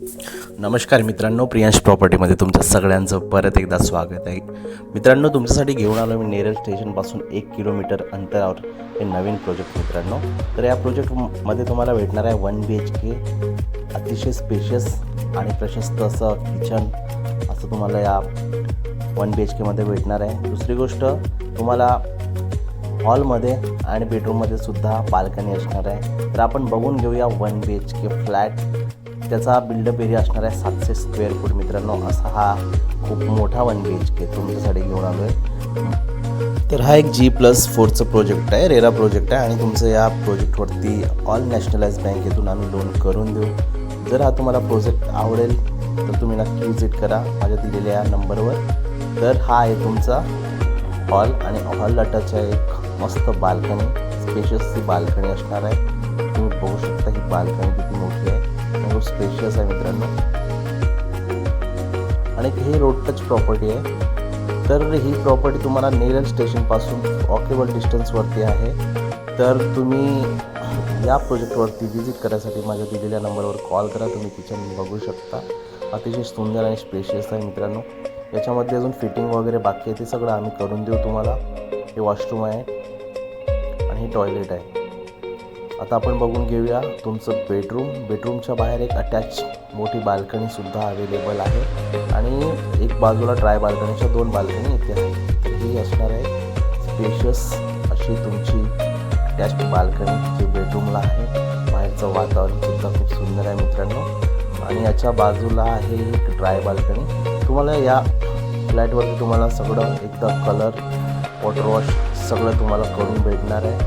नमस्कार मित्रांनो प्रियांश प्रॉपर्टीमध्ये तुमचं सगळ्यांचं परत एकदा स्वागत आहे. मित्रांनो तुमच्यासाठी घेऊन आलो मी नेरळ स्टेशनपासून एक किलोमीटर अंतरावर हे नवीन प्रोजेक्ट मित्रांनो. तर या प्रोजेक्टमध्ये तुम्हाला भेटणार आहे वन बी एच के अतिशय स्पेशियस आणि प्रशस्त असं किचन असं तुम्हाला या वन बी एच केमध्ये भेटणार आहे. दुसरी गोष्ट तुम्हाला हॉलमध्ये आणि बेडरूममध्ये सुद्धा बाल्कनी असणार आहे. तर आपण बघून घेऊया one B H K flat त्याचा बिल्डअप एरिया असणार आहे सातशे स्क्वेअर फूट मित्रांनो. असा हा खूप मोठा वन बी एच के तुमच्यासाठी घेऊन आलो आहे तर हा एक जी प्लस फोरचं प्रोजेक्ट आहे रेरा प्रोजेक्ट आहे. आणि तुमचं या प्रोजेक्टवरती ऑल नॅशनलाइज बँकेतून आम्ही लोन करून देऊ. जर हा तुम्हाला प्रोजेक्ट आवडेल तर तुम्ही नक्की विजिट करा. माझ्या दिलेल्या या नंबरवर तर हा आहे तुमचा हॉल आणि हॉलला टच आहे एक मस्त बाल्कनी स्पेशियस ती बाल्कनी असणार आहे. तुम्ही बघू शकता ही बाल्कनी किती मोठी आहे. खूप स्पेशियस आहे मित्रांनो. आणि हे रोड टच प्रॉपर्टी आहे. तर ही प्रॉपर्टी तुम्हाला नेरल स्टेशनपासून वॉकेबल डिस्टन्सवरती आहे. तर तुम्ही या प्रोजेक्टवरती व्हिजिट करायसाठी माझ्या दिलेल्या नंबरवर कॉल करा. तुम्ही किचन बघू शकता. अतिशय सुंदर आणि स्पेशियस आहे मित्रांनो. याच्यामध्ये अजून फिटिंग वगैरे बाकी आहे ते सगळं आम्ही करून देऊ तुम्हाला. हे वॉशरूम आहे आणि हे टॉयलेट आहे. आता आपण बघून घेऊया तुमचं बेडरूम बेडरूमच्या बाहेर एक अटॅच मोठी बाल्कनीसुद्धा अवेलेबल आहे. आणि एक बाजूला ड्राय बाल्कनीच्या दोन बाल्कनी इथे आहे तर ही असणार आहे स्पेशियस अशी तुमची अटॅच बाल्कनी जी बेडरूमला आहे. बाहेरचं वातावरणसुद्धा खूप सुंदर आहे मित्रांनो. आणि याच्या बाजूला आहे एक ड्राय बाल्कनी तुम्हाला या फ्लॅटवरती तुम्हाला सगळं एकदा कलर वॉटर वॉश सगळं तुम्हाला करून भेटणार आहे.